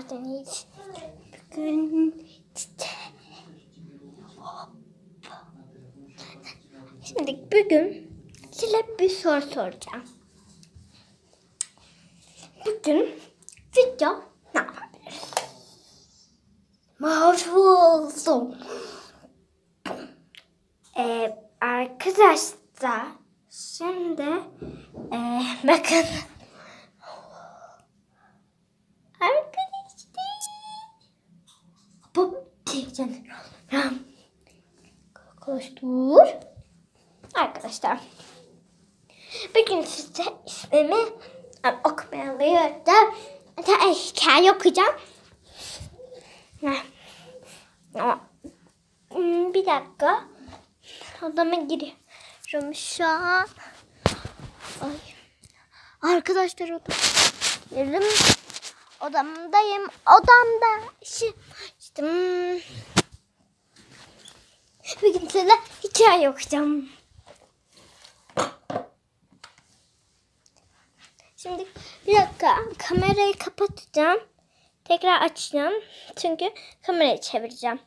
hoş geldiniz. Bugün işte... Şimdi bugün size bir soru soracağım. Bugün video ne yapabiliriz? Mahvoldum. Ee, arkadaşlar şimdi ee, bakın Arkadaşlar. Diyeceğim. Koştur. Arkadaşlar. Bugün size ismimi e, okumayalıyordum. Da hikaye okuyacağım. Hmm, Bir dakika. Odama giriyorum şu an. Ay. Arkadaşlar odam. Girdim. Odamdayım. Odamda. İşte, hmm. Bugün size hikaye okuyacağım. Şimdi bir dakika kamerayı kapatacağım. Tekrar açacağım. Çünkü kamerayı çevireceğim.